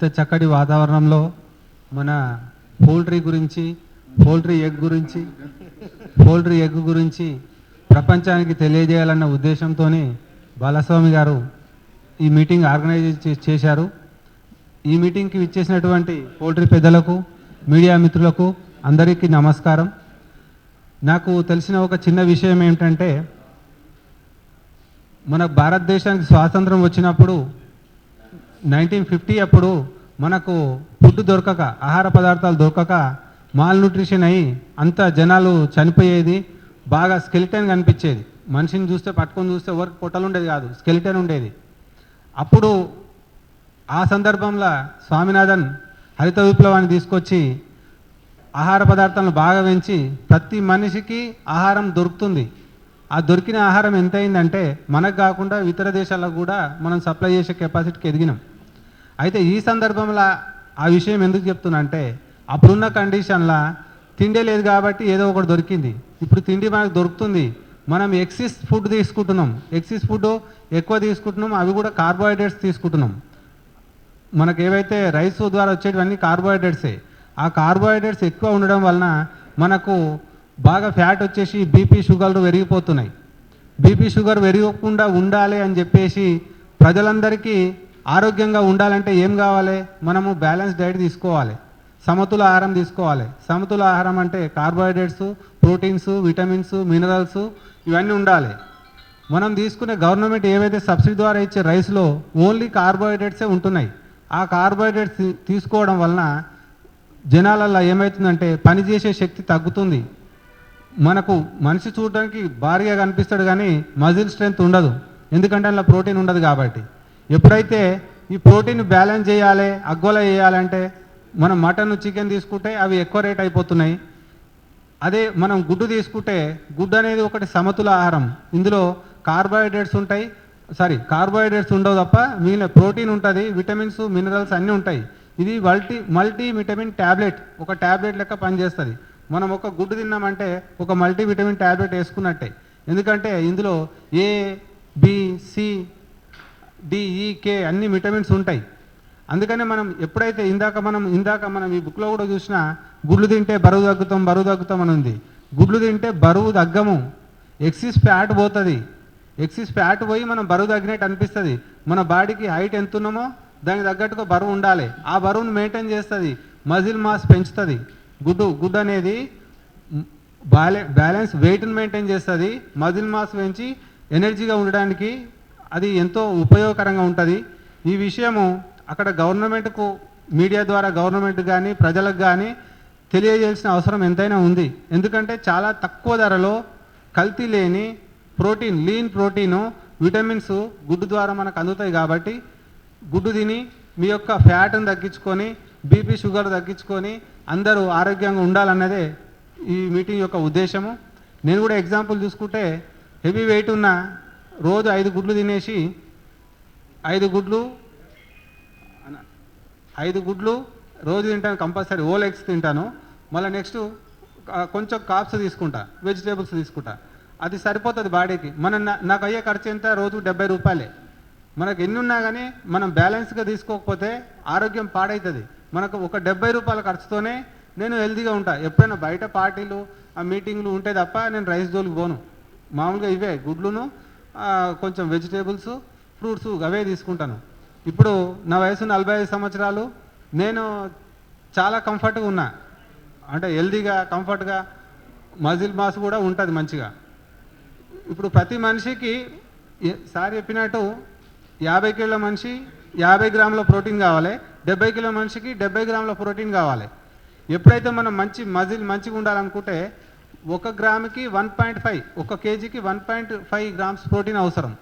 ఇంత చక్కటి వాతావరణంలో మన పౌల్ట్రీ గురించి పౌల్ట్రీ ఎగ్ గురించి పౌల్ట్రీ ఎగ్ గురించి ప్రపంచానికి తెలియజేయాలన్న ఉద్దేశంతో బాలస్వామి గారు ఈ మీటింగ్ ఆర్గనైజ్ చేశారు. ఈ మీటింగ్కి ఇచ్చేసినటువంటి పౌల్ట్రీ పెద్దలకు మీడియా మిత్రులకు అందరికీ నమస్కారం. నాకు తెలిసిన ఒక చిన్న విషయం ఏమిటంటే మన భారతదేశానికి స్వాతంత్రం వచ్చినప్పుడు నైన్టీన్ ఫిఫ్టీ అప్పుడు మనకు ఫుడ్ దొరకక ఆహార పదార్థాలు దొరకక మాల్ న్యూట్రిషన్ అయ్యి అంత జనాలు చనిపోయేది బాగా స్కెలిటన్ కనిపించేది. మనిషిని చూస్తే పట్టుకొని చూస్తే ఎవరికి పొట్టలు ఉండేది కాదు స్కెలిటన్ ఉండేది. అప్పుడు ఆ సందర్భంలో స్వామినాథన్ హరిత విప్లవాన్ని తీసుకొచ్చి ఆహార పదార్థాలను బాగా పెంచి ప్రతి మనిషికి ఆహారం దొరుకుతుంది. ఆ దొరికిన ఆహారం ఎంత అయిందంటే మనకు కాకుండా ఇతర దేశాలకు కూడా మనం సప్లై చేసే కెపాసిటీకి ఎదిగినాం. అయితే ఈ సందర్భంలో ఆ విషయం ఎందుకు చెప్తున్నా అంటే అప్పుడున్న కండిషన్లో తిండి లేదు కాబట్టి ఏదో ఒకటి దొరికింది. ఇప్పుడు తిండి మనకు దొరుకుతుంది. మనం ఎక్సిస్ ఫుడ్ తీసుకుంటున్నాం. ఎక్సిస్ ఫుడ్ ఎక్కువ తీసుకుంటున్నాం. అవి కూడా కార్బోహైడ్రేట్స్ తీసుకుంటున్నాం. మనకు ఏవైతే రైస్ ద్వారా వచ్చేటివన్నీ కార్బోహైడ్రేట్సే. ఆ కార్బోహైడ్రేట్స్ ఎక్కువ ఉండడం వలన మనకు బాగా ఫ్యాట్ వచ్చేసి బీపీ షుగర్లు పెరిగిపోతున్నాయి. బీపీ షుగర్ పెరగకుండా ఉండాలి అని చెప్పేసి ప్రజలందరికీ ఆరోగ్యంగా ఉండాలంటే ఏం కావాలి? మనము బ్యాలెన్స్ డైట్ తీసుకోవాలి. సమతుల ఆహారం తీసుకోవాలి. సమతుల ఆహారం అంటే కార్బోహైడ్రేట్స్ ప్రోటీన్స్ విటమిన్స్ మినరల్స్ ఇవన్నీ ఉండాలి. మనం తీసుకునే గవర్నమెంట్ ఏవైతే సబ్సిడీ ద్వారా ఇచ్చే రైస్లో ఓన్లీ కార్బోహైడ్రేట్సే ఉంటున్నాయి. ఆ కార్బోహైడ్రేట్స్ తీసుకోవడం వలన జనాలల్లో ఏమవుతుందంటే పనిచేసే శక్తి తగ్గుతుంది. మనకు మనిషి చూడడానికి భారీగా కనిపిస్తాడు కానీ మజిల్ స్ట్రెంత్ ఉండదు. ఎందుకంటే అందులో ప్రోటీన్ ఉండదు కాబట్టి. ఎప్పుడైతే ఈ ప్రోటీన్ బ్యాలెన్స్ చేయాలి అగ్గోల చేయాలంటే మనం మటన్ చికెన్ తీసుకుంటే అవి ఎక్కువ రేట్ అయిపోతున్నాయి. అదే మనం గుడ్డు తీసుకుంటే గుడ్డు అనేది ఒకటి సమతుల ఆహారం. ఇందులో కార్బోహైడ్రేట్స్ ఉంటాయి. సారీ కార్బోహైడ్రేట్స్ ఉండవు తప్ప మిగిలిన ప్రోటీన్ ఉంటుంది విటమిన్స్ మినరల్స్ అన్నీ ఉంటాయి. ఇది మల్టీ మల్టీ విటమిన్ ట్యాబ్లెట్ ఒక ట్యాబ్లెట్ లెక్క పనిచేస్తుంది. మనం ఒక గుడ్డు తిన్నామంటే ఒక మల్టీ విటమిన్ ట్యాబ్లెట్ వేసుకున్నట్టే. ఎందుకంటే ఇందులో A B C D E K e, అన్ని విటమిన్స్ ఉంటాయి. అందుకనే మనం ఎప్పుడైతే ఇందాక మనం ఇందాక మనం ఈ బుక్లో కూడా చూసినా గుడ్లు తింటే బరువు తగ్గుతాం బరువు తగ్గుతాం అని ఉంది. గుడ్లు తింటే బరువు తగ్గము. ఎక్సిస్ ఫ్యాట్ పోతుంది. ఎక్సిస్ ఫ్యాట్ పోయి మనం బరువు తగ్గినట్టు అనిపిస్తుంది. మన బాడీకి హైట్ ఎంత ఉన్నామో దానికి తగ్గట్టుగా బరువు ఉండాలి. ఆ బరువును మెయింటైన్ చేస్తుంది. మజిల్ మాస్ పెంచుతుంది. గుడ్డు గుడ్డు అనేది బ్యాలెన్స్ వెయిట్ని మెయింటైన్ చేస్తుంది. మజిల్ మాస్ పెంచి ఎనర్జీగా ఉండడానికి అది ఎంతో ఉపయోగకరంగా ఉంటుంది. ఈ విషయము అక్కడ గవర్నమెంట్కు మీడియా ద్వారా గవర్నమెంట్ కానీ ప్రజలకు కానీ తెలియజేయాల్సిన అవసరం ఎంతైనా ఉంది. ఎందుకంటే చాలా తక్కువ ధరలో కల్తీ లేని ప్రోటీన్ లీన్ ప్రోటీను విటమిన్స్ గుడ్డు ద్వారా మనకు అందుతాయి కాబట్టి గుడ్డు తిని మీ యొక్క ఫ్యాట్ని తగ్గించుకొని బీపీ షుగర్ తగ్గించుకొని అందరూ ఆరోగ్యంగా ఉండాలన్నదే ఈ మీటింగ్ యొక్క ఉద్దేశము. నేను కూడా ఎగ్జాంపుల్ చూసుకుంటే హెవీ వెయిట్ ఉన్న రోజు ఐదు గుడ్లు తినేసి ఐదు గుడ్లు ఐదు గుడ్లు రోజు తింటాను కంపల్సరీ ఓల్ ఎగ్స్ తింటాను. మళ్ళీ నెక్స్ట్ కొంచెం కాప్స్ తీసుకుంటా వెజిటేబుల్స్ తీసుకుంటా. అది సరిపోతుంది బాడీకి. మన నా- నాకు అయ్యే ఖర్చు ఎంత? రోజు డెబ్బై రూపాయలే. మనకు ఎన్ని ఉన్నా కానీ మనం బ్యాలెన్స్గా తీసుకోకపోతే ఆరోగ్యం పాడవుతుంది మనకు ఒక డెబ్బై రూపాయల ఖర్చుతోనే నేను హెల్తీగా ఉంటా. ఎప్పుడైనా బయట పార్టీలు ఆ మీటింగ్లు ఉంటే తప్ప నేను రైస్ జోలికి పోను. మామూలుగా ఇవే గుడ్లును కొంచెం వెజిటేబుల్స్ ఫ్రూట్స్ అవే తీసుకుంటాను. ఇప్పుడు నా వయసు నలభై ఐదు సంవత్సరాలు. నేను చాలా కంఫర్ట్గా ఉన్నా. అంటే హెల్తీగా కంఫర్ట్గా మజిల్ మాస్ కూడా ఉంటుంది మంచిగా. ఇప్పుడు ప్రతి మనిషికి సార్ చెప్పినట్టు యాభై కిలోల మనిషి యాభై గ్రాముల ప్రోటీన్ కావాలి. డెబ్బై కిలో మనిషికి డెబ్బై గ్రాముల ప్రోటీన్ కావాలి. ఎప్పుడైతే మనం మంచి మజిల్ మంచిగా ఉండాలనుకుంటే ఒక గ్రాముకి వన్ పాయింట్ ఫైవ్ ఒక కేజీకి one point five grams protein అవసరం.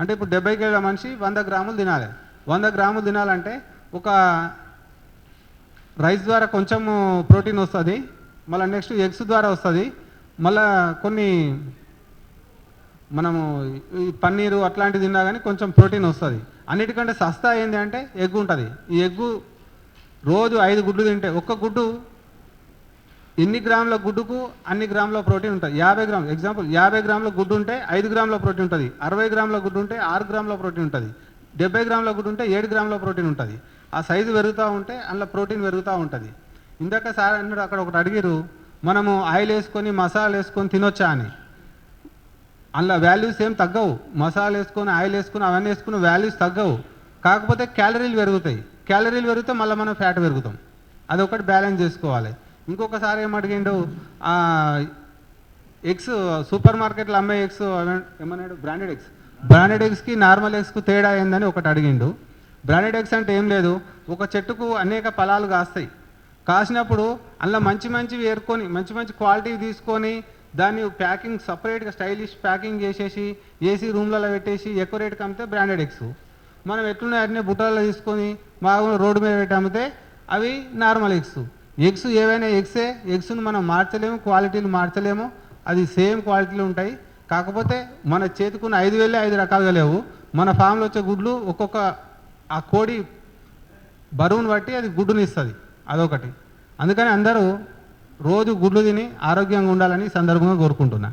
అంటే ఇప్పుడు డెబ్బై కేజీల మనిషి వంద గ్రాములు తినాలి. వంద గ్రాములు తినాలంటే ఒక రైస్ ద్వారా కొంచెం ప్రోటీన్ వస్తుంది మళ్ళీ నెక్స్ట్ ఎగ్స్ ద్వారా వస్తుంది మళ్ళా కొన్ని మనము ఈ పన్నీరు అట్లాంటివి తిన్నా కానీ కొంచెం ప్రోటీన్ వస్తుంది. అన్నిటికంటే సస్తా ఏంటి అంటే ఎగ్ ఉంటుంది. ఈ ఎగ్గు రోజు ఐదు గుడ్లు తింటే ఒక్క గుడ్డు ఎన్ని గ్రాముల గుడ్డుకు అన్ని గ్రాముల ప్రోటీన్ ఉంటుంది యాభై గ్రాములు. ఎగ్జాంపుల్ యాభై గ్రాముల గుడ్డు ఉంటే ఐదు గ్రాముల ప్రోటీన్ ఉంటుంది. అరవై గ్రాముల గుడ్డు ఉంటే ఆరు గ్రాముల ప్రోటీన్ ఉంటుంది. డెబ్బై గ్రాముల గుడ్డు ఉంటే ఏడు గ్రాముల ప్రోటీన్ ఉంటుంది. ఆ సైజు పెరుగుతూ ఉంటే అందులో ప్రోటీన్ పెరుగుతూ ఉంటుంది. ఇందాక సార్ అన్నాడు అక్కడ ఒకటి అడిగారు మనము ఆయిల్ వేసుకొని మసాలా వేసుకొని తినొచ్చా అని. అందులో వాల్యూస్ ఏం తగ్గవు. మసాలా వేసుకొని ఆయిల్ వేసుకొని అవన్నీ వేసుకుని వాల్యూస్ తగ్గవు. కాకపోతే క్యాలరీలు పెరుగుతాయి. క్యాలరీలు పెరిగితే మళ్ళీ మనం ఫ్యాట్ పెరుగుతాం. అది ఒకటి బ్యాలెన్స్ చేసుకోవాలి. ఇంకొకసారి ఏమడిగిండు అడిగిండు? ఎగ్స్ సూపర్ మార్కెట్లో అమ్మే ఎగ్స్ ఏమన్నాడు? బ్రాండెడ్ ఎగ్స్ బ్రాండెడ్ ఎగ్స్కి నార్మల్ ఎగ్స్కి తేడా ఏందని ఒకటి అడిగిండు. బ్రాండెడ్ ఎగ్స్ అంటే ఏం లేదు ఒక చెట్టుకు అనేక ఫలాలు కాస్తాయి. కాసినప్పుడు అందులో మంచి మంచివి ఏరుకొని మంచి మంచి క్వాలిటీ తీసుకొని దాన్ని ప్యాకింగ్ సపరేట్గా స్టైలిష్ ప్యాకింగ్ చేసేసి ఏసీ రూమ్లలో పెట్టేసి ఎక్కువ రేటుకి అమ్మితే బ్రాండెడ్ ఎగ్స్ మనం ఎట్లున్నాయి అన్నీ బుట్టలలో తీసుకొని బాగా రోడ్డు మీద పెట్టి అమ్మితే అవి నార్మల్ ఎగ్స్ ఎగ్స్ ఏవైనా ఎగ్సే ఎగ్స్ను మనం మార్చలేము క్వాలిటీలు మార్చలేము అది సేమ్ క్వాలిటీలు ఉంటాయి. కాకపోతే మన చేతికున్న ఐదు వేలే ఐదు రకాలుగా లేవు. మన ఫామ్లో వచ్చే గుడ్లు ఒక్కొక్క ఆ కోడి బరువును బట్టి అది గుడ్డుని ఇస్తుంది అదొకటి. అందుకని అందరూ రోజు గుడ్లు తిని ఆరోగ్యంగా ఉండాలని సందర్భంగా కోరుకుంటున్నా.